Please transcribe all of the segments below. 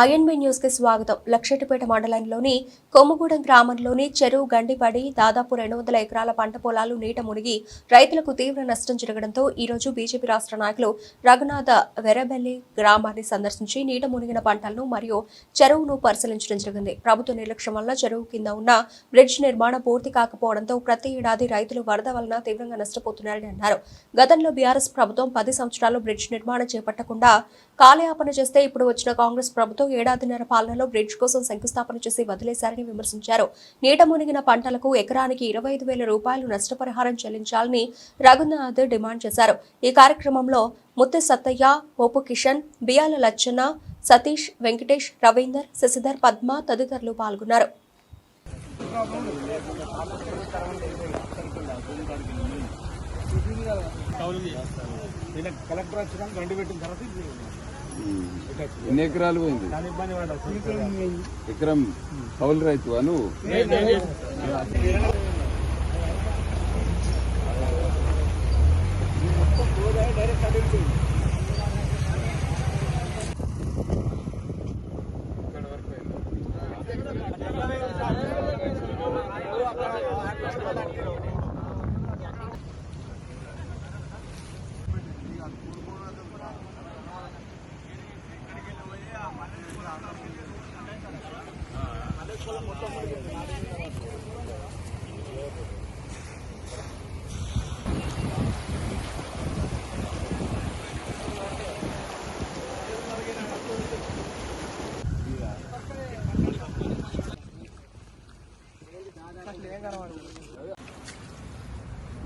INB న్యూస్కి స్వాగతం. లక్షటిపేట మండలంలోని కొమ్ముగూడెం గ్రామంలోని చెరువు గండిపడి దాదాపు రెండు వందల ఎకరాల పంట పొలాలు నీట మునిగి రైతులకు తీవ్ర నష్టం జరగడంతో ఈ రోజు బీజేపీ రాష్ట్ర నాయకులు రఘునాథ వెరబెల్లి గ్రామాన్ని సందర్శించి నీట మునిగిన పంటలను మరియు చెరువును పరిశీలించడం జరిగింది. ప్రభుత్వ నిర్లక్ష్యం వల్ల చెరువు కింద ఉన్న బ్రిడ్జ్ నిర్మాణం పూర్తి కాకపోవడంతో ప్రతి ఏడాది రైతులు వరద వలన తీవ్రంగా నష్టపోతున్నారని అన్నారు. గతంలో బీఆర్ఎస్ ప్రభుత్వం పది సంవత్సరాలు బ్రిడ్జ్ నిర్మాణం చేపట్టకుండా కాలయాపన చేస్తే ఇప్పుడు వచ్చిన కాంగ్రెస్ ప్రభుత్వం ఏడాదిన్నర పాలనలో బ్రిడ్జ్ కోసం శంకుస్థాపన చేసి వదిలేశారని విమర్శించారు. నీట మునిగిన పంటలకు ఎకరానికి ఇరవై ఐదు వేల రూపాయలు నష్టపరిహారం చెల్లించాలని రఘునాథ్ డిమాండ్ చేశారు. ఈ కార్యక్రమంలో ముత్తె సత్తయ్య పోపు కిషన్ బియాల లచ్చన సతీష్ వెంకటేష్ రవీందర్ శశిధర్ పద్మ తదితరులు పాల్గొన్నారు. కలెక్టర్ వచ్చినాక గండి పెట్టిన తర్వాత ఎన్ని ఎకరాలు పోయింది? ఎకరం కౌలు రైతు అను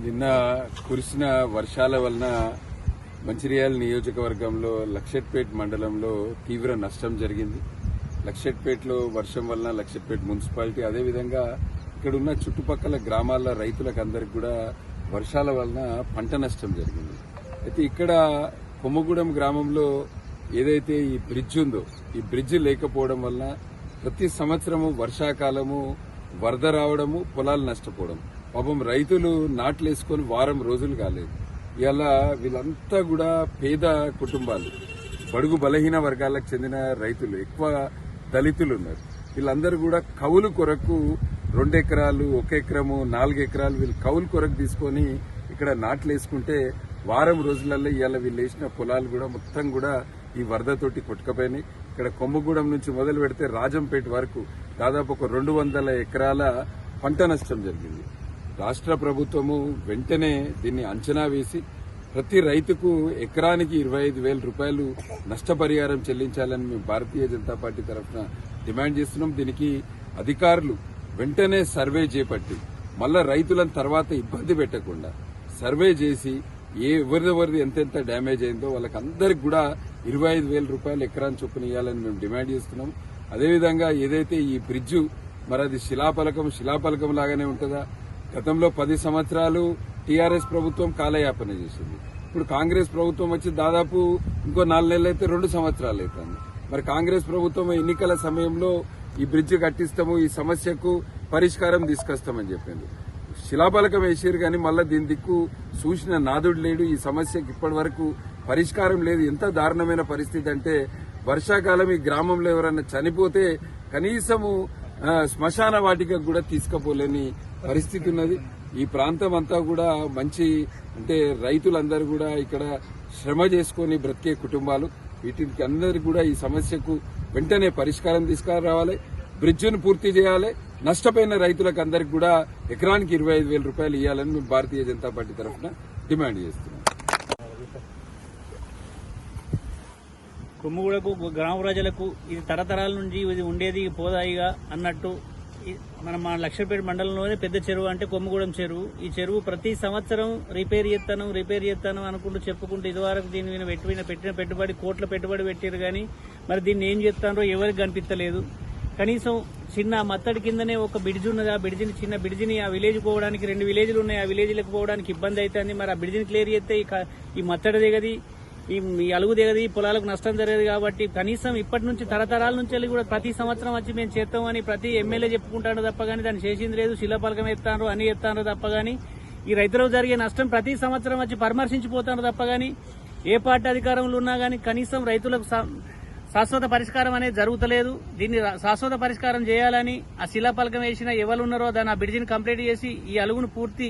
నిన్న కురిసిన వర్షాల వలన మంచిర్యాల నియోజకవర్గంలో లక్షట్పేట్ మండలంలో తీవ్ర నష్టం జరిగింది. లక్షట్పేటలో వర్షం వలన లక్షట్పేట మున్సిపాలిటీ అదేవిధంగా ఇక్కడ ఉన్న చుట్టుపక్కల గ్రామాల రైతులకు అందరికి కూడా వర్షాల వలన పంట నష్టం జరిగింది. అయితే ఇక్కడ కొమ్మగూడెం గ్రామంలో ఏదైతే ఈ బ్రిడ్జ్ ఉందో ఈ బ్రిడ్జ్ లేకపోవడం వలన ప్రతి సంవత్సరము వర్షాకాలము వరద రావడము పొలాలు నష్టపోవడం. పాపం రైతులు నాట్లేసుకొని వారం రోజులు కాలేదు. ఇలా వీళ్ళంతా కూడా పేద కుటుంబాలు. బడుగు బలహీన వర్గాలకు చెందిన రైతులు. ఎక్కువ దళితులు ఉన్నారు వీళ్ళందరూ కూడా కౌలు కొరకు రెండు ఎకరాలు ఒక ఎకరము నాలుగు ఎకరాలు వీళ్ళు కౌలు కొరకు తీసుకొని ఇక్కడ నాట్లు వేసుకుంటే వారం రోజులలో ఇవాళ వీళ్ళు వేసిన పొలాలు కూడా మొత్తం కూడా ఈ వరదతోటి కొట్టుకపోయినాయి. ఇక్కడ కొమ్మగూడెం నుంచి మొదలు పెడితే రాజంపేట వరకు దాదాపు ఒక రెండు వందల ఎకరాల పంట నష్టం జరిగింది. రాష్ట్ర ప్రభుత్వము వెంటనే దీన్ని అంచనా వేసి ప్రతి రైతుకు ఎకరానికి ఇరవై ఐదు వేల రూపాయలు నష్టపరిహారం చెల్లించాలని మేము భారతీయ జనతా పార్టీ తరఫున డిమాండ్ చేస్తున్నాం. దీనికి అధికారులు వెంటనే సర్వే చేపట్టి మళ్ళా రైతులను తర్వాత ఇబ్బంది పెట్టకుండా సర్వే చేసి ఏ ఎవరిదెవరిది ఎంతెంత డ్యామేజ్ అయిందో వాళ్ళకి అందరికి కూడా ఇరవై ఐదు వేల రూపాయలు ఎకరాన్ని చొప్పున ఇవ్వాలని మేము డిమాండ్ చేస్తున్నాం. అదేవిధంగా ఏదైతే ఈ బ్రిడ్జు మరి అది శిలాపలకం శిలాపలకం లాగానే ఉంటుందా? గతంలో పది సంవత్సరాలు టీఆర్ఎస్ ప్రభుత్వం కాలయాపన చేసింది. ఇప్పుడు కాంగ్రెస్ ప్రభుత్వం వచ్చి దాదాపు ఇంకో నాలుగు నెలలు అయితే రెండు సంవత్సరాలు అవుతుంది. మరి కాంగ్రెస్ ప్రభుత్వం ఎన్నికల సమయంలో ఈ బ్రిడ్జ్ కట్టిస్తాము ఈ సమస్యకు పరిష్కారం తీసుకొస్తామని చెప్పింది. శిలాపలకం వేసారు కానీ మళ్ళీ దీని దిక్కు చూసిన నాదుడు లేడు. ఈ సమస్యకి ఇప్పటి వరకు పరిష్కారం లేదు. ఎంత దారుణమైన పరిస్థితి అంటే వర్షాకాలం ఈ గ్రామంలో ఎవరైనా చనిపోతే కనీసము శ్మశాన వాటిక కూడా తీసుకుపోలేని పరిస్థితి ఉన్నది. ఈ ప్రాంతం అంతా కూడా మంచి అంటే రైతులందరూ కూడా ఇక్కడ శ్రమ చేసుకొని బ్రతికే కుటుంబాలు. వీటికి అందరికి కూడా ఈ సమస్యకు వెంటనే పరిష్కారం తీసుకురావాలి. బ్రిడ్జ్ను పూర్తి చేయాలి. నష్టపోయిన రైతులకు అందరికి కూడా ఎకరానికి ఇరవై ఐదు వేల రూపాయలు ఇవ్వాలని మేము భారతీయ జనతా పార్టీ తరఫున డిమాండ్ చేస్తున్నాం. కొమ్ముగూడకు గ్రామ ప్రజలకు ఇది తరతరాల నుంచి ఇది ఉండేది పోదాయిగా అన్నట్టు ఈ- మన మా మండలంలోనే పెద్ద చెరువు అంటే కొమ్మగూడెం చెరువు. ఈ చెరువు ప్రతి సంవత్సరం రిపేర్ చేస్తాను రిపేర్ చేస్తాను అనుకుంటూ చెప్పుకుంటూ ఇదివరకు దీని మీద పెట్టిన పెట్టిన పెట్టుబడి కోట్ల పెట్టుబడి పెట్టారు కానీ మరి దీన్ని ఏం చేస్తారో ఎవరికి కనిపించలేదు కనీసం చిన్న మత్తడి కిందనే ఒక బ్రిడ్జ్ ఉన్నది. ఆ బ్రిడ్జిని చిన్న బ్రిడ్జిని ఆ విలేజ్ పోవడానికి రెండు విలేజ్లు ఉన్నాయి. ఆ విలేజ్లకు పోవడానికి ఇబ్బంది అవుతుంది మరి ఆ బ్రిడ్జిని క్లియర్ చేస్తే ఈ ఈ మత్తడి దిగది. ఈ అలుగు దిగది పొలాలకు నష్టం జరిగేది కాబట్టి కనీసం ఇప్పటి నుంచి తరతరాల నుంచి వెళ్ళి కూడా ప్రతి సంవత్సరం వచ్చి మేము చేస్తామని ప్రతి ఎమ్మెల్యే చెప్పుకుంటాడు తప్ప కానీ దాన్ని చేసింది లేదు శిలాపలకం ఎత్తాను అని ఎత్తాను తప్ప కానీ ఈ రైతులకు జరిగే నష్టం ప్రతి సంవత్సరం వచ్చి పరామర్శించిపోతాను తప్ప కానీ ఏ పార్టీ అధికారంలో ఉన్నా కానీ కనీసం రైతులకు శాశ్వత పరిష్కారం అనేది జరుగుతలేదు. దీన్ని శాశ్వత పరిష్కారం చేయాలని ఆ శిలాపలకం వేసిన ఎవరు ఉన్నారో దాన్ని ఆ బ్రిడ్జిని కంప్లీట్ చేసి ఈ అలుగును పూర్తి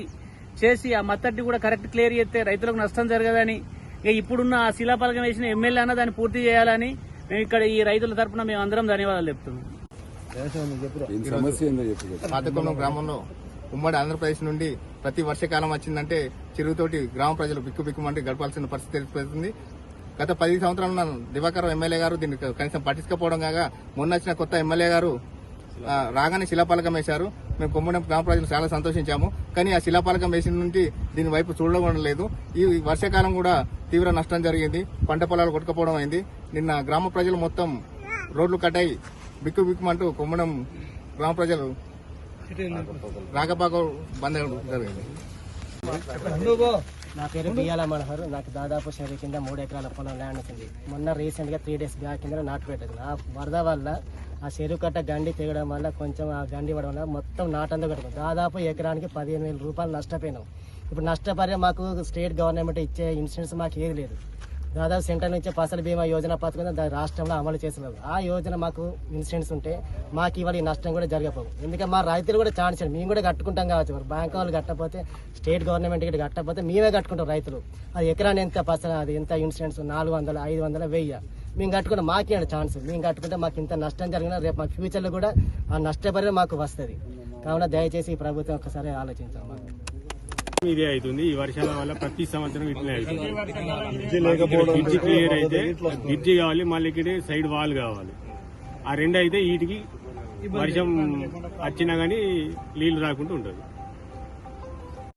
చేసి ఆ మత్తడిని కూడా కరెక్ట్ క్లియర్ చేస్తే రైతులకు నష్టం జరగదని ఇక ఇప్పుడున్న ఆ శిలాపలకం వేసిన ఎమ్మెల్యే అన్న దాన్ని పూర్తి చేయాలని మేము ఇక్కడ ఈ రైతుల తరపున మేము అందరం ధన్యవాదాలు చెప్తున్నాం. పాతకొండం గ్రామంలో ఉమ్మడి ఆంధ్రప్రదేశ్ నుండి ప్రతి వర్షాకాలం వచ్చిందంటే చెరువుతోటి గ్రామ ప్రజలు బిక్కు బిక్కుమంటే గడపాల్సిన పరిస్థితి ఏర్పడుతుంది గత పది సంవత్సరాల దివాకర్ ఎమ్మెల్యే గారు దీన్ని కనీసం పట్టించుకోవడం కాగా మొన్న వచ్చిన కొత్త ఎమ్మెల్యే గారు ఆ, రాగానే శిలాపాలకం వేశారు. మేము కొమ్మడం గ్రామ ప్రజలు చాలా సంతోషించాము. కానీ ఆ శిలాపాలకం వేసిన నుండి దీని వైపు చూడడం లేదు. ఈ వర్షాకాలం కూడా తీవ్ర నష్టం జరిగింది. పంట పొలాలు కొట్టుకపోవడం అయింది. నిన్న గ్రామ ప్రజలు మొత్తం రోడ్లు కట్టాయి. బిక్కు బిక్కుమంటూ కొమ్మడం గ్రామ ప్రజలు రాకపోక బంద్ జరిగింది. నా పేరు బియ్యాల మనోహర్. నాకు దాదాపు చెరువు కింద మూడు ఎకరాల పొలం ల్యాండ్ ఉంది. మొన్న రీసెంట్గా త్రీ డేస్ బ్యాక్ కింద నాటు పెట్టదు ఆ వరద వల్ల ఆ చెరువు కట్ట గండి తెగడం వల్ల కొంచెం ఆ గండి ఇవ్వడం వల్ల మొత్తం నాటంతా కట్టుకుంది దాదాపు ఎకరానికి పదిహేను వేల రూపాయలు నష్టపోయినాం. ఇప్పుడు నష్టపడే మాకు స్టేట్ గవర్నమెంట్ ఇచ్చే ఇన్సూరెన్స్ మాకు ఏది లేదు. దాదాపు సెంటర్ నుంచి ఫసల్ బీమా యోజన పథకం దాని రాష్ట్రంలో అమలు చేస్తున్నారు ఆ యోజన మాకు ఇన్సూరెన్స్ ఉంటే మాకు ఇవాళ ఈ నష్టం కూడా జరగకపోవు. ఎందుకంటే మా రైతులు కూడా ఛాన్స్ మేము కూడా కట్టుకుంటాం కావచ్చు మరి. బ్యాంక్ వాళ్ళు కట్టకపోతే స్టేట్ గవర్నమెంట్ ఇక్కడ కట్టకపోతే మేమే కట్టుకుంటాం రైతులు. అది ఎకరాన్ని ఎంత పసల అది ఎంత ఇన్సూరెన్స్? నాలుగు వందలు ఐదు వందల వెయ్యి. మేము కట్టుకున్న మాకే ఛాన్స్ మేము కట్టుకుంటే మాకు ఇంత నష్టం జరిగినా రేపు మాకు ఫ్యూచర్లో కూడా ఆ నష్టపరిహారం మాకు వస్తుంది. కావున దయచేసి ఈ ప్రభుత్వం ఒకసారి ఆలోచించాం మాకు. ఇదే అవుతుంది. ఈ వర్షాల వల్ల ప్రతి సంవత్సరం ఇట్లనే అవుతుంది. బ్రిడ్జి క్లియర్ అయితే బ్రిడ్జి కావాలి మళ్ళీ ఇక్కడ సైడ్ వాల్ కావాలి. ఆ రెండు అయితే వీటికి వర్షం వచ్చినా గానీ నీళ్ళు రాకుండా ఉంటుంది.